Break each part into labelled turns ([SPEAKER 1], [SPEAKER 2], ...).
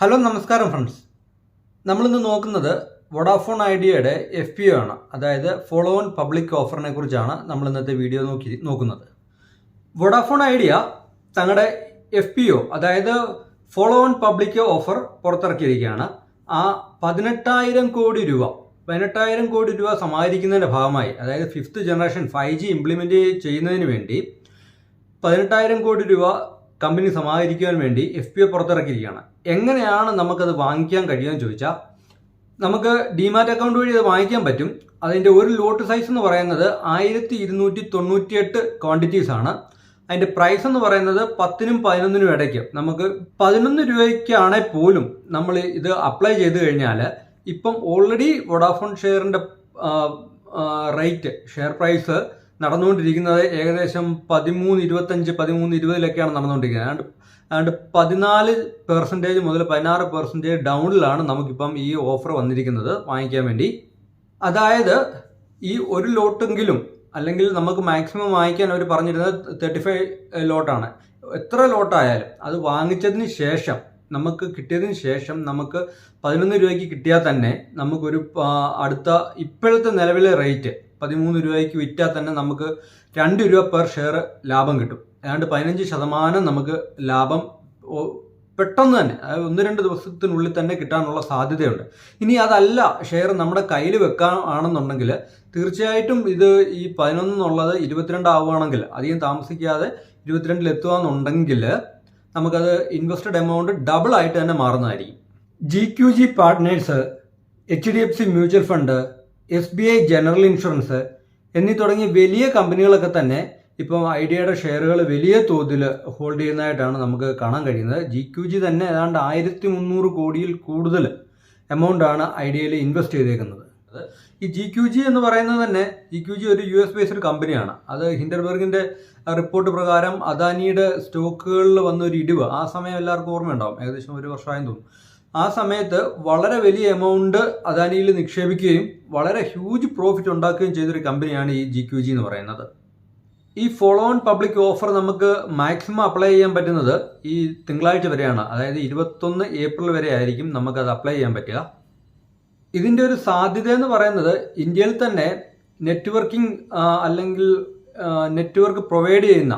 [SPEAKER 1] Hello നമസ്കാരം friends നമ്മളിന്ന് നോക്കുന്നത് വൊഡാഫോൺ ഐഡിയയുടെ എഫ് പി ഒ ആണ്. അതായത് ഫോളോ ഓൺ പബ്ലിക് ഓഫറിനെ കുറിച്ചാണ് നമ്മൾ ഇന്നത്തെ വീഡിയോ നോക്കി നോക്കുന്നത്. വൊഡാഫോൺ ഐഡിയ തങ്ങളുടെ എഫ് പി ഒ അതായത് ഫോളോ ഓൺ പബ്ലിക് ഓഫർ പുറത്തിറക്കിയിരിക്കുകയാണ്. ആ പതിനെട്ടായിരം കോടി രൂപ പതിനെട്ടായിരം കോടി രൂപ സമാഹരിക്കുന്നതിന്റെ ഭാഗമായി അതായത് fifth generation five G implement ചെയ്യുന്നതിന് വേണ്ടി പതിനെട്ടായിരം കോടി രൂപ കമ്പനി സമാഹരിക്കുവാൻ വേണ്ടി എഫ് പി ഒ പുറത്തിറക്കിയിരിക്കുകയാണ്. എങ്ങനെയാണ് നമുക്കത് വാങ്ങിക്കാൻ കഴിയുമെന്ന് ചോദിച്ചാൽ നമുക്ക് ഡിമാറ്റ് അക്കൗണ്ട് വഴി അത് വാങ്ങിക്കാൻ പറ്റും. അതിന്റെ ഒരു ലോട്ട് സൈസ് എന്ന് പറയുന്നത് ആയിരത്തി ഇരുന്നൂറ്റി തൊണ്ണൂറ്റിയെട്ട് ക്വാണ്ടിറ്റീസ് ആണ്. അതിന്റെ പ്രൈസ് എന്ന് പറയുന്നത് പത്തിനും പതിനൊന്നിനും ഇടയ്ക്ക്. നമുക്ക് പതിനൊന്ന് രൂപയ്ക്കാണെങ്കിൽ പോലും നമ്മൾ ഇത് അപ്ലൈ ചെയ്ത് കഴിഞ്ഞാൽ ഇപ്പം ഓൾറെഡി വൊഡാഫോൺ ഷെയറിന്റെ റേറ്റ് ഷെയർ പ്രൈസ് നടന്നുകൊണ്ടിരിക്കുന്നത് ഏകദേശം പതിമൂന്ന് ഇരുപത്തഞ്ച് പതിമൂന്ന് ഇരുപതിലൊക്കെയാണ് നടന്നുകൊണ്ടിരിക്കുന്നത്. അതുകൊണ്ട് അതുകൊണ്ട് പതിനാല് പെർസെന്റേജ് മുതൽ പതിനാറ് പെർസെന്റേജ് ഡൗണിലാണ് നമുക്കിപ്പം ഈ ഓഫർ വന്നിരിക്കുന്നത് വാങ്ങിക്കാൻ വേണ്ടി. അതായത് ഈ ഒരു ലോട്ടെങ്കിലും അല്ലെങ്കിൽ നമുക്ക് മാക്സിമം വാങ്ങിക്കാൻ അവർ പറഞ്ഞിരുന്നത് തേർട്ടി ഫൈവ് ലോട്ടാണ്. എത്ര ലോട്ടായാലും അത് വാങ്ങിച്ചതിന് ശേഷം നമുക്ക് കിട്ടിയതിന് ശേഷം നമുക്ക് പതിനൊന്ന് രൂപയ്ക്ക് കിട്ടിയാൽ തന്നെ നമുക്കൊരു അടുത്ത ഇപ്പോഴത്തെ നിലവിലെ റേറ്റ് പതിമൂന്ന് രൂപയ്ക്ക് വിറ്റാൽ തന്നെ നമുക്ക് രണ്ട് രൂപ പെർ ഷെയർ ലാഭം കിട്ടും. ഏതാണ്ട് പതിനഞ്ച് ശതമാനം നമുക്ക് ലാഭം പെട്ടെന്ന് തന്നെ ഒന്ന് രണ്ട് ദിവസത്തിനുള്ളിൽ തന്നെ കിട്ടാനുള്ള സാധ്യതയുണ്ട്. ഇനി അതല്ല ഷെയർ നമ്മുടെ കയ്യിൽ വെക്കാൻ ആണെന്നുണ്ടെങ്കിൽ തീർച്ചയായിട്ടും ഇത് ഈ പതിനൊന്ന് എന്നുള്ളത് ഇരുപത്തിരണ്ട് ആവുകയാണെങ്കിൽ അധികം താമസിക്കാതെ ഇരുപത്തിരണ്ടിൽ എത്തുകയെന്നുണ്ടെങ്കിൽ നമുക്കത് ഇൻവെസ്റ്റഡ് എമൗണ്ട് ഡബിൾ ആയിട്ട് തന്നെ മാറുന്നതായിരിക്കും. G Q G partners H D F C mutual fund S B I general insurance എന്നീ തുടങ്ങിയ വലിയ കമ്പനികളൊക്കെ തന്നെ ഇപ്പം ഐഡിയയുടെ ഷെയറുകൾ വലിയ തോതിൽ ഹോൾഡ് ചെയ്യുന്നതായിട്ടാണ് നമുക്ക് കാണാൻ കഴിയുന്നത്. ജി ക്യു ജി തന്നെ ഏതാണ്ട് ആയിരത്തി മുന്നൂറ് കോടിയിൽ കൂടുതൽ എമൗണ്ടാണ് ഐഡിയയിൽ ഇൻവെസ്റ്റ് ചെയ്തേക്കുന്നത്. ഈ ജി ക്യു ജി എന്ന് പറയുന്നത് തന്നെ ജി ക്യു ജി ഒരു യു എസ് ബേസ്ഡ് കമ്പനിയാണ്. അത് ഹിൻഡർബർഗിന്റെ റിപ്പോർട്ട് പ്രകാരം അദാനിയുടെ സ്റ്റോക്കുകളിൽ വന്ന ഒരു ഇടിവ് ആ സമയം എല്ലാവർക്കും ഓർമ്മയുണ്ടാവും. ഏകദേശം ഒരു വർഷമായെന്ന് തോന്നുന്നു. ആ സമയത്ത് വളരെ വലിയ എമൗണ്ട് അദാനിയിൽ നിക്ഷേപിക്കുകയും വളരെ ഹ്യൂജ് പ്രോഫിറ്റ് ഉണ്ടാക്കുകയും ചെയ്തൊരു കമ്പനിയാണ് ഈ ജി ക്യു ജി എന്ന് പറയുന്നത്. ഈ follow on public offer maximum maximum apply ചെയ്യാൻ പറ്റുന്നത് ഈ തിങ്കളാഴ്ച വരെയാണ്. അതായത് ഇരുപത്തൊന്ന് ഏപ്രിൽ വരെ ആയിരിക്കും നമുക്കത് അപ്ലൈ ചെയ്യാൻ പറ്റുക. ഇതിന്റെ ഒരു സാധ്യത എന്ന് പറയുന്നത് ഇന്ത്യയിൽ തന്നെ നെറ്റ്വർക്കിംഗ് അല്ലെങ്കിൽ നെറ്റ്വർക്ക് പ്രൊവൈഡ് ചെയ്യുന്ന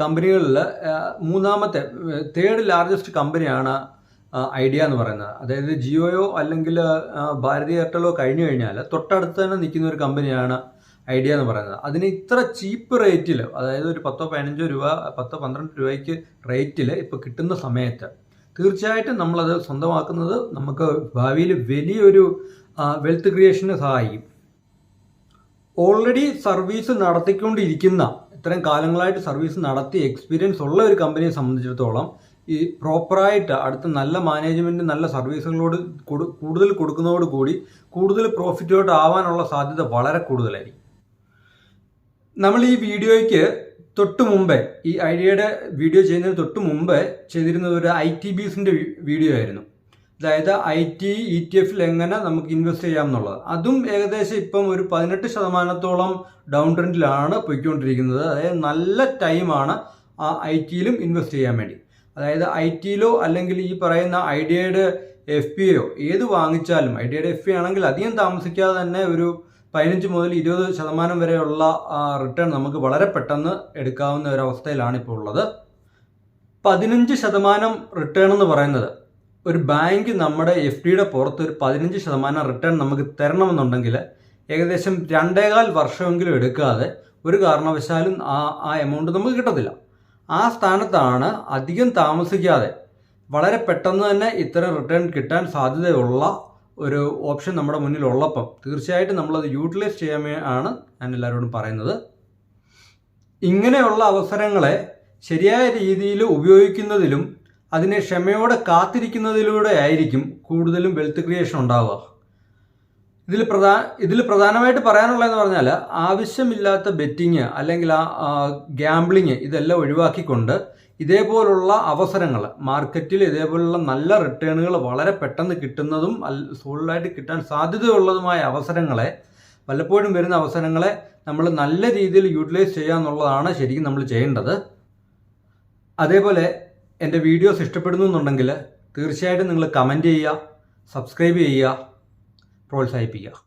[SPEAKER 1] കമ്പനികളിൽ മൂന്നാമത്തെ തേർഡ് ലാർജസ്റ്റ് കമ്പനിയാണ് ഐഡിയ എന്ന് പറയുന്നത്. അതായത് ജിയോയോ അല്ലെങ്കിൽ ഭാരതി എയർടെലോ കഴിഞ്ഞു കഴിഞ്ഞാൽ തൊട്ടടുത്ത് തന്നെ നിൽക്കുന്ന ഒരു കമ്പനിയാണ് ഐഡിയ എന്ന് പറയുന്നത്. അതിന് ഇത്ര ചീപ്പ് റേറ്റിൽ അതായത് ഒരു പത്തോ പതിനഞ്ചോ രൂപ പത്തോ പന്ത്രണ്ട് രൂപയ്ക്ക് റേറ്റിൽ ഇപ്പോൾ കിട്ടുന്ന സമയത്ത് തീർച്ചയായിട്ടും നമ്മളത് സ്വന്തമാക്കുന്നത് നമുക്ക് ഭാവിയിൽ വലിയൊരു വെൽത്ത് ക്രിയേഷന് സഹായിക്കും. ഓൾറെഡി സർവീസ് നടത്തിക്കൊണ്ടിരിക്കുന്ന ഇത്രയും കാലങ്ങളായിട്ട് സർവീസ് നടത്തി എക്സ്പീരിയൻസ് ഉള്ള ഒരു കമ്പനിയെ സംബന്ധിച്ചിടത്തോളം ഈ പ്രോപ്പറായിട്ട് അടുത്ത നല്ല മാനേജ്മെന്റ് നല്ല സർവീസുകളോട് കൂടുതൽ കൊടുക്കുന്നതോട് കൂടി കൂടുതൽ പ്രോഫിറ്റോട്ട് ആവാനുള്ള സാധ്യത വളരെ കൂടുതലായിരിക്കും. നമ്മൾ ഈ വീഡിയോയ്ക്ക് തൊട്ട് മുമ്പേ ഈ ഐഡിയയുടെ വീഡിയോ ചെയ്യുന്നതിന് തൊട്ട് മുമ്പേ ചെയ്തിരുന്നത് ഒരു ഐ ടി ബിസിന്റെ വീഡിയോ ആയിരുന്നു. അതായത് ഐ ടി ഇ ടി എഫിൽ എങ്ങനെ നമുക്ക് ഇൻവെസ്റ്റ് ചെയ്യാം എന്നുള്ളത്. അതും ഏകദേശം ഇപ്പം ഒരു പതിനെട്ട് ശതമാനത്തോളം ഡൗൺ ട്രെൻഡിലാണ് പോയിക്കൊണ്ടിരിക്കുന്നത്. അതായത് നല്ല ടൈമാണ് ആ ഐ ടിയിലും ഇൻവെസ്റ്റ് ചെയ്യാൻ വേണ്ടി. അതായത് ഐ ടിയിലോ അല്ലെങ്കിൽ ഈ പറയുന്ന ഐഡിയയുടെ എഫ് പി ഒ ഏത് വാങ്ങിച്ചാലും ഐഡിയയുടെ എഫ് പി ആണെങ്കിൽ അധികം താമസിക്കാതെ തന്നെ ഒരു പതിനഞ്ച് മുതൽ ഇരുപത് ശതമാനം വരെയുള്ള റിട്ടേൺ നമുക്ക് വളരെ പെട്ടെന്ന് എടുക്കാവുന്ന ഒരു അവസ്ഥയിലാണ് ഇപ്പോൾ ഉള്ളത്. പതിനഞ്ച് ശതമാനം റിട്ടേൺ എന്ന് പറയുന്നത് ഒരു ബാങ്ക് നമ്മുടെ എഫ് ഡിയുടെ പുറത്ത് ഒരു പതിനഞ്ച് ശതമാനം റിട്ടേൺ നമുക്ക് തരണമെന്നുണ്ടെങ്കിൽ ഏകദേശം രണ്ടേകാൽ വർഷമെങ്കിലും എടുക്കാതെ ഒരു കാരണവശാലും ആ ആ എമൗണ്ട് നമുക്ക് കിട്ടത്തില്ല. ആ സ്ഥാനത്താണ് അധികം താമസിക്കാതെ വളരെ പെട്ടെന്ന് തന്നെ ഇത്തരം റിട്ടേൺ കിട്ടാൻ സാധ്യതയുള്ള ഒരു ഓപ്ഷൻ നമ്മുടെ മുന്നിൽ ഉള്ളപ്പം തീർച്ചയായിട്ടും നമ്മളത് യൂട്ടിലൈസ് ചെയ്യാൻ ആണ് ഞാൻ എല്ലാവരോടും പറയുന്നത്. ഇങ്ങനെയുള്ള അവസരങ്ങളെ ശരിയായ രീതിയിൽ ഉപയോഗിക്കുന്നതിലും അതിനെ ക്ഷമയോടെ കാത്തിരിക്കുന്നതിലൂടെ ആയിരിക്കും കൂടുതലും വെൽത്ത് ക്രിയേഷൻ ഉണ്ടാവുക. ഇതിൽ പ്രധാന ഇതിൽ പ്രധാനമായിട്ട് പറയാനുള്ളതെന്ന് പറഞ്ഞാൽ ആവശ്യമില്ലാത്ത ബെറ്റിങ് അല്ലെങ്കിൽ ആ ഗ്യാംബ്ലിങ് ഇതെല്ലാം ഒഴിവാക്കിക്കൊണ്ട് ഇതേപോലുള്ള അവസരങ്ങൾ മാർക്കറ്റിൽ ഇതേപോലുള്ള നല്ല റിട്ടേണുകൾ വളരെ പെട്ടെന്ന് കിട്ടുന്നതും സോളിഡായിട്ട് കിട്ടാൻ സാധ്യതയുള്ളതുമായ അവസരങ്ങളെ പലപ്പോഴും വരുന്ന അവസരങ്ങളെ നമ്മൾ നല്ല രീതിയിൽ യൂട്ടിലൈസ് ചെയ്യുക എന്നുള്ളതാണ് ശരിക്കും നമ്മൾ ചെയ്യേണ്ടത്. അതേപോലെ എന്റെ വീഡിയോസ് ഇഷ്ടപ്പെടുന്നു എന്നുണ്ടെങ്കിൽ തീർച്ചയായിട്ടും നിങ്ങൾ കമന്റ് ചെയ്യുക സബ്സ്ക്രൈബ് ചെയ്യുക പ്രോത്സാഹിപ്പിക്കുക